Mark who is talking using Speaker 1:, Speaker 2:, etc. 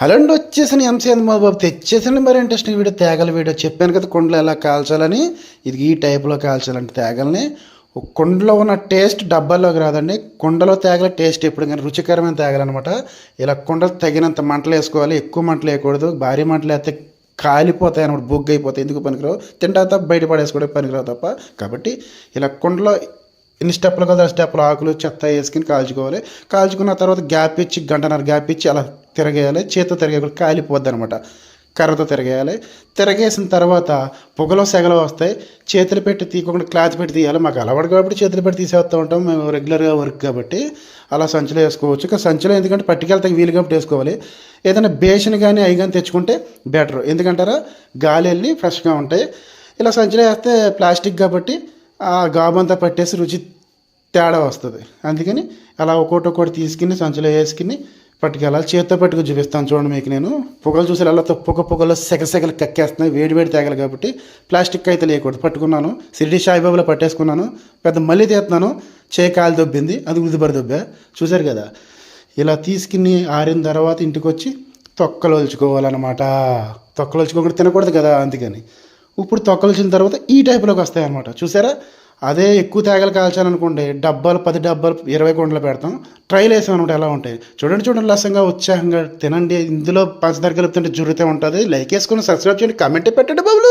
Speaker 1: Hello అండి వచ్చేసిన MCN బాబు తెచ్చేసండి మరి ఇంట్రెస్టింగ్ వీడియో తేగల వీడియో చెప్పాను కదా కుండలు ఎలా కాల్చాలని. ఇది ఈ టైప్లో కాల్చాలంటే తేగల్ని. కుండలో ఉన్న టేస్ట్ డబ్బాల్లోకి రాదండి. కుండలో తేగల టేస్ట్ ఎప్పుడు కానీ రుచికరమైన తేగలనమాట. ఇలా కుండలు తగినంత మంటలు వేసుకోవాలి. ఎక్కువ మంటలు వేయకూడదు. భారీ మంటలు వేస్తే కాలిపోతాయి అనమాట బొగ్గు అయిపోతాయి. ఎందుకు పనికిరావు? తింటా తప్ప బయట పనికిరావు తప్ప. కాబట్టి ఇలా కుండలో ఎన్ని స్టెప్పులు కదా స్టెప్లు స్టెప్పులు ఆకులు చెత్త వేసుకుని కాల్చుకోవాలి. కాల్చుకున్న తర్వాత గ్యాప్ ఇచ్చి గంటన్నర గ్యాప్ ఇచ్చి అలా తిరగేయాలి చేతితో తిరగేయాలి కాలిపోద్ది అనమాట కర్రతో తిరగేయాలి. తిరగేసిన తర్వాత పొగలో సెగలు వస్తాయి. చేతులు పెట్టి తీయకుండా క్లాత్ పెట్టి తీయాలి. మాకు అలవాటు కాబట్టి చేతులు పెట్టి తీసేస్తూ ఉంటాం. మేము రెగ్యులర్గా వర్క్ కాబట్టి అలా సంచిలో వేసుకోవచ్చు. ఇక సంచిలో ఎందుకంటే పట్టుకెళ్తాకి వీలు కాబట్టి వేసుకోవాలి. ఏదైనా బేషన్ కానీ అవి కానీ తెచ్చుకుంటే బెటర్ ఎందుకంటారా? గాలి వెళ్ళి ఫ్రెష్గా ఉంటాయి. ఇలా సంచిలో వేస్తే ప్లాస్టిక్ కాబట్టి ఆ గాబంతా పట్టేసి రుచి తేడా వస్తుంది. అందుకని అలా ఒక్కోటి ఒక్కోటి తీసుకుని సంచిలో వేసుకుని పట్టుకెళ్ళాలి. చేతితో పట్టుకు చూపిస్తాను చూడండి మీకు నేను. పొగలు చూసి అలా పొగ పొగలు సెగ సెగలు కక్కేస్తున్నాయి. వేడి వేడి తేగలు కాబట్టి ప్లాస్టిక్ అయితే లేకూడదు పట్టుకున్నాను. సిరిడి సాయిబాబులో పట్టేసుకున్నాను. పెద్ద మళ్ళీ తీస్తున్నాను. చేయి కాలు దొబ్బింది. అది ఉదిపడి దొబ్బే. చూశారు కదా? ఇలా తీసుకుని ఆరిన తర్వాత ఇంటికి వచ్చి తొక్కలు ఒలుచుకోవాలన్నమాట. తొక్కలు ఒలుచుకోకుండా తినకూడదు కదా అందుకని. ఇప్పుడు తొక్కలు వచ్చిన తర్వాత ఈ టైప్లోకి వస్తాయన్నమాట. చూసారా అదే ఎక్కువ తేగలు కాల్చాలనుకోండి డబ్బాలు పది డబ్బాలు ఇరవై గుండలు పెడతాం. ట్రైల్ వేసాం అనమాట ఎలా ఉంటాయి. చూడండి చూడండి లసంగా ఉత్సాహంగా తినండి. ఇందులో పంచదార కలుపుతుంటే జురితే ఉంటుంది. లైక్ వేసుకుని సబ్స్క్రైబ్ చేయండి. కమెంట్ పెట్టండి బాబులు.